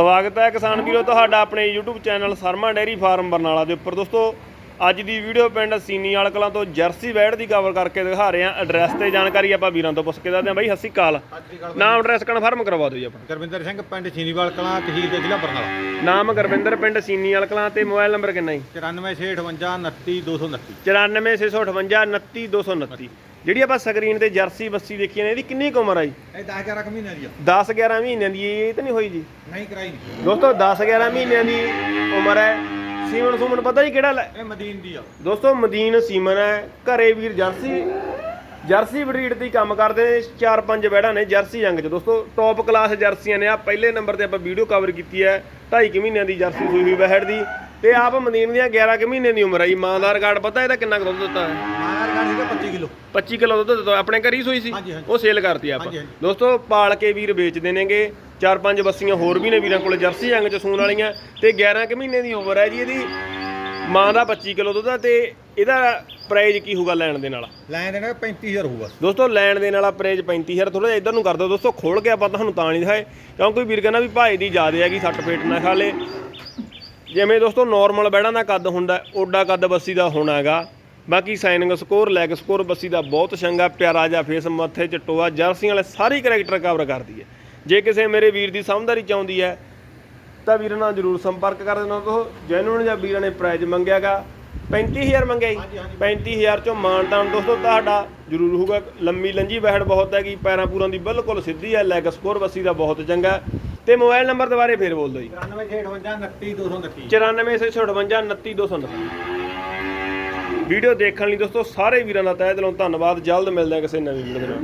ਸਵਾਗਤ ਹੈ ਕਿਸਾਨ ਵੀਰੋ ਤੁਹਾਡਾ ਆਪਣੇ YouTube channel Sharma dairy farm Barnala ਦੇ ਉੱਪਰ। ਦੋਸਤੋ ਅੱਜ ਦੀ ਵੀਡੀਓ ਪਿੰਡ ਸੀਨੀਵਾਲ ਕਲਾਂ ਤੋਂ ਜਰਸੀ ਵੈੜ ਦੀ ਕਵਰ ਕਰਕੇ ਦਿਖਾ ਰਹੇ ਹਾਂ। ਐਡਰੈਸ ਤੇ ਜਾਣਕਾਰੀ ਆਪਾਂ ਵੀਰਾਂ ਤੋਂ ਪੁੱਛ ਕੇ ਦੱਸਦੇ ਹਾਂ। ਬਾਈ ਸਤਿ ਸ਼੍ਰੀ ਅਕਾਲ। ਨਾਮ ਐਡਰੈਸ ਕਨਫਰਮ ਕਰਵਾ ਦਿਓ ਜੀ ਆਪਣਾ। ਗੁਰਵਿੰਦਰ ਸਿੰਘ ਪਿੰਡ ਛੀਨੀਵਾਲ ਕਲਾਂ ਤਹਿਸੀਲ ਤੇ ਜ਼ਿਲ੍ਹਾ ਬਰਨਾਲਾ। ਨਾਮ ਗੁਰਵਿੰਦਰ ਪਿੰਡ ਸੀਨੀਵਾਲ ਕਲਾਂ ਤੇ ਮੋਬਾਈਲ ਨੰਬਰ ਕਿੰਨਾ ਜੀ? 9465 94658 229 ਜਿਹੜੀ ਆਪਾਂ ਸਕਰੀਨ ਤੇ ਜਰਸੀ ਬੱਸੀ ਦੇਖੀ ਨੇ ਇਹਦੀ ਕਿੰਨੀ ਕੁ ਉਮਰ ਆ ਜੀ? ਇਹ 10 11 ਮਹੀਨੇ ਦੀ ਆ। 10 11 ਮਹੀਨਿਆਂ ਦੀ ਇਹ ਤਾਂ ਨਹੀਂ ਹੋਈ ਜੀ? ਨਹੀਂ ਕਰਾਈ ਨਹੀਂ। ਦੋਸਤੋ 10 11 ਮਹੀਨਿਆਂ ਦੀ ਉਮਰ ਹੈ। ਸੀਮਨ ਸੂਮਨ ਪਤਾ ਜੀ ਕਿਹੜਾ ਲੈ- ਇਹ ਮਦੀਨ ਦੀ ਆ। ਦੋਸਤੋ ਮਦੀਨ ਸੀਮਨ ਹੈ। ਘਰੇ ਵੀਰ ਜਰਸੀ ਜਰਸੀ ਬਰੀਡ ਦੀ ਕੰਮ ਕਰਦੇ ਨੇ। ਚਾਰ ਪੰਜ ਬੈੜਾਂ ਨੇ ਜਰਸੀ ਜੰਗ ਚ। ਦੋਸਤੋ ਟੌਪ ਕਲਾਸ ਜਰਸੀਆਂ ਨੇ ਆ। ਪਹਿਲੇ ਨੰਬਰ ਤੇ ਆਪਾਂ ਵੀਡੀਓ ਕਵਰ ਕੀਤੀ ਹੈ। 2.5 ਮਹੀਨਿਆਂ ਦੀ ਜਰਸੀ ਸੂਈ ਹੋਈ ਬਹਿੜ ਦੀ। ਤੇ ਆਪ ਮਦੀਨ ਦੀਆਂ 11 ਕੁ ਮਹੀਨੇ ਦੀ ਉਮਰ ਹੈ ਜੀ। ਮਾਂ ਦਾ ਰਿਕਾਰਡ ਪਤਾ ਇਹਦਾ ਕਿੰਨਾ ਕੁ ਦੁੱਧ ਦਿੱਤਾ ਹੈ? ਗਾੜ ਸੀਗਾ 25 ਕਿਲੋ। 25 ਕਿਲੋ ਦੁੱਧ ਦਿੱਤਾ ਆਪਣੇ ਘਰ ਹੀ ਸੂਈ ਸੀ? ਹਾਂਜੀ, ਹਾਂਜੀ। ਉਹ ਸੇਲ ਕਰਤੀ ਆਪਾਂ। ਹਾਂਜੀ, ਹਾਂਜੀ। ਦੋਸਤੋ ਪਾਲ ਕੇ ਵੀਰ ਵੇਚਦੇ ਨੇਗੇ ਚਾਰ ਪੰਜ ਬੱਸੀਆਂ ਹੋਰ ਵੀ ਨੇ ਵੀਰਾਂ ਕੋਲ ਜਰਸੀ ਜੰਗ ਚ ਸੂਣ ਵਾਲੀਆਂ ਤੇ 11 ਕੁ ਮਹੀਨੇ ਦੀ ਉਮਰ ਹੈ ਜੀ ਇਹਦੀ। ਮਾਂ ਦਾ 25 ਕਿਲੋ ਦੁੱਧ ਆ ਤੇ ਇਹਦਾ ਪ੍ਰਾਈਜ਼ ਕੀ ਹੋਊਗਾ ਲੈਣ ਦੇ ਨਾਲ? ਲੈਣ ਦੇਣਾ 35000 ਹੋਊਗਾ। ਦੋਸਤੋ ਲੈਣ ਦੇ ਵਾਲਾ ਪ੍ਰਾਈਜ਼ 35000 ਥੋੜਾ ਜਿਹਾ ਇਧਰ ਨੂੰ ਕਰ ਦਿਓ। ਦੋਸਤੋ ਖੋਲ ਕੇ ਆਪਾਂ ਤੁਹਾਨੂੰ ਤਾਂ ਨਹੀਂ ਦਿਖਾਏ ਕਿਉਂਕਿ ਵੀਰ ਕਹਿੰਦਾ ਵੀ ਭਾਈ ਦੀ ਜ਼ਿਆਦੇ ਹੈਗੀ ਸੱਟ ਫੇਟ ਨਾ ਖਾ ਲੇ। ਜਿਵੇਂ ਦੋਸਤੋ ਨਾਰਮਲ ਬੈੜਾਂ ਦਾ ਕੱਦ ਹੁੰਦਾ ਓਡਾ ਕੱਦ ਬੱਸੀ ਦਾ ਹੋਣਾ ਹੈਗਾ ਬਾਕੀ signing score leg score Bassi ਦਾ ਬਹੁਤ ਚੰਗਾ ਪਿਆਰਾ ਜਿਹਾ ਫੇਸ ਮੱਥੇ ਚ ਟੋਆ ਜਰਸੀਆਂ ਵਾਲੇ ਸਾਰੀ ਕਰੈਕਟਰ ਕਵਰ ਕਰਦੀ ਹੈ। ਜੇ ਕਿਸੇ ਮੇਰੇ ਵੀਰ ਦੀ ਸਮਝਦਾਰੀ ਚਾਹੁੰਦੀ ਹੈ ਤਾਂ ਵੀਰਾਂ ਨਾਲ ਜਰੂਰ ਸੰਪਰਕ ਕਰ ਦੇਣਾ ਤੋ ਜੈਨੂਨ ਜਾਂ ਵੀਰਾਂ ਨੇ ਪ੍ਰਾਈਜ਼ ਮੰਗਿਆਗਾ। 35000 ਮੰਗਿਆ ਜੀ। ਹਾਂਜੀ, ਹਾਂਜੀ। 35000 ਚੋਂ ਮਾਨਤਾਨ ਦੋਸਤੋ ਤੁਹਾਡਾ ਜਰੂਰ ਹੋਊਗਾ। ਲੰਮੀ ਲੰਜੀ ਬਹਿੜ ਬਹੁਤ ਹੈਗੀ ਪੈਰਾਂ ਪੂਰਾਂ ਦੀ ਬਿਲਕੁਲ ਸਿੱਧੀ ਹੈ ਲੈਗ ਸਕੋਰ ਬੱਸੀ ਦਾ ਬਹੁਤ ਚੰਗਾ। ਤੇ ਮੋਬਾਈਲ ਨੰਬਰ ਦੁਬਾਰੇ ਫੇਰ ਬੋਲ ਦਿਓ ਜੀ। 9658 94658 229 ਵੀਡੀਓ ਦੇਖਣ ਲਈ ਦੋਸਤੋ ਸਾਰੇ ਵੀਰਾਂ ਦਾ ਤਹਿ ਦਿਲੋਂ ਧੰਨਵਾਦ। ਜਲਦ ਮਿਲਦੇ ਹਾਂ ਕਿਸੇ ਨਵੀਂ ਵੀਡੀਓ ਦੇ ਨਾਲ।